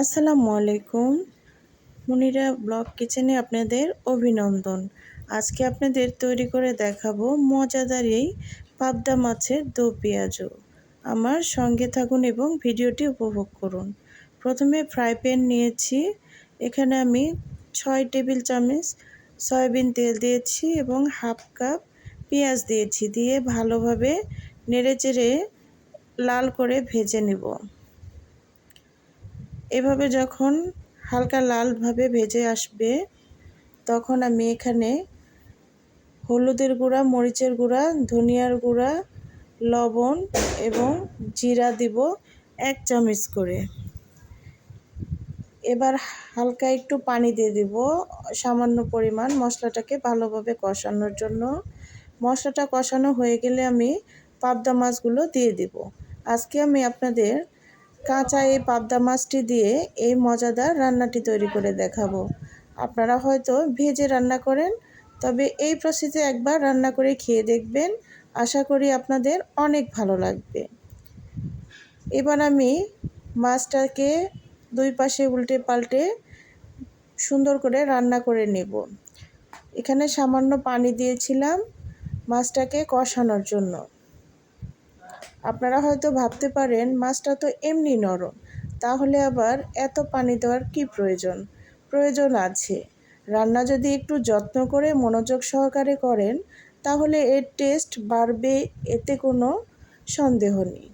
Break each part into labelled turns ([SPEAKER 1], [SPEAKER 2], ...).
[SPEAKER 1] আসসালামু আলাইকুম। মুনিরা ব্লগ কিচেনে আপনাদের অভিনন্দন। আজকে আপনাদের তৈরি করে দেখাবো মজাদার এই পাবদা মাছের দো পেঁয়াজু আমার সঙ্গে থাকুন এবং ভিডিওটি উপভোগ করুন। প্রথমে ফ্রাই প্যান নিয়েছি। এখানে আমি ছয় টেবিল চামচ সয়াবিন তেল দিয়েছি এবং হাফ কাপ পেঁয়াজ দিয়েছি। দিয়ে ভালোভাবে নেড়ে চেড়ে লাল করে ভেজে নেব। এভাবে যখন হালকা লালভাবে ভেজে আসবে, তখন আমি এখানে হলুদের গুঁড়া, মরিচের গুঁড়া, ধনিয়ার গুঁড়া, লবণ এবং জিরা দিব এক চামচ করে। এবার হালকা একটু পানি দিয়ে দিব সামান্য পরিমাণ মশলাটাকে ভালোভাবে কষানোর জন্য। মশলাটা কষানো হয়ে গেলে আমি পাবদা মাছগুলো দিয়ে দিব। আজকে আমি আপনাদের কাঁচা এই পাবদা মাছটি দিয়ে এই মজাদার রান্নাটি তৈরি করে দেখাবো। আপনারা হয়তো ভেজে রান্না করেন, তবে এই প্রসেসে একবার রান্না করে খেয়ে দেখবেন। আশা করি আপনাদের অনেক ভালো লাগবে। এবার আমি মাছটাকে দুই পাশে উল্টে পাল্টে সুন্দর করে রান্না করে নেব। এখানে সামান্য পানি দিয়েছিলাম মাছটাকে কষানোর জন্য। আপনারা হয়তো ভাবতে পারেন, মাছটা তো এমনি নরম। তাহলে আবার এত পানি দেওয়ার কি প্রয়োজন? প্রয়োজন আছে। রান্না যদি একটু যত্ন করে মনোযোগ সহকারে করেন, তাহলে এর টেস্ট বাড়বে, এতে কোনো সন্দেহ নেই।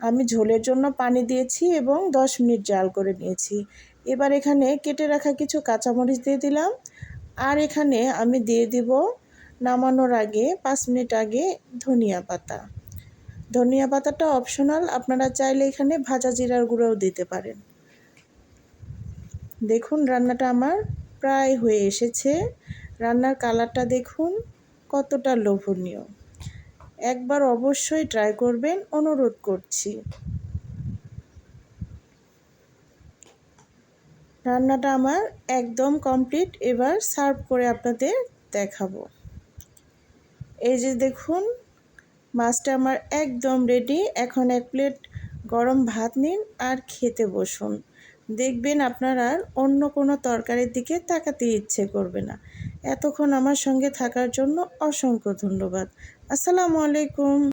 [SPEAKER 1] আমি ঝোলের জন্য পানি দিয়েছি এবং দশ মিনিট জাল করে নিয়েছি। এবার এখানে কেটে রাখা কিছু কাঁচামরিচ দিয়ে দিলাম। আর এখানে আমি দিয়ে দিব নামানোর আগে, পাঁচ মিনিট আগে ধনিয়া পাতা। ধনিয়া পাতাটা অপশনাল আপনারা চাইলে এখানে ভাজা জিরার গুঁড়োও দিতে পারেন। দেখুন, রান্নাটা আমার প্রায় হয়ে এসেছে। রান্নার কালারটা দেখুন, কতটা লোভনীয়। একবার অবশ্যই ট্রাই করবেন, অনুরোধ করছি। রান্নাটা আমার একদম কমপ্লিট এবার সার্ভ করে আপনাদের দেখাবো। এই যে দেখুন মাছটা আমার একদম রেডি এখন এক প্লেট গরম ভাত নিন আর খেতে বসুন। দেখবেন আপনারা আর অন্য কোনো তরকারির দিকে তাকাতে ইচ্ছে করবে না। এতক্ষণ আমার সঙ্গে থাকার জন্য অসংখ্য ধন্যবাদ। আসসালামু আলাইকুম।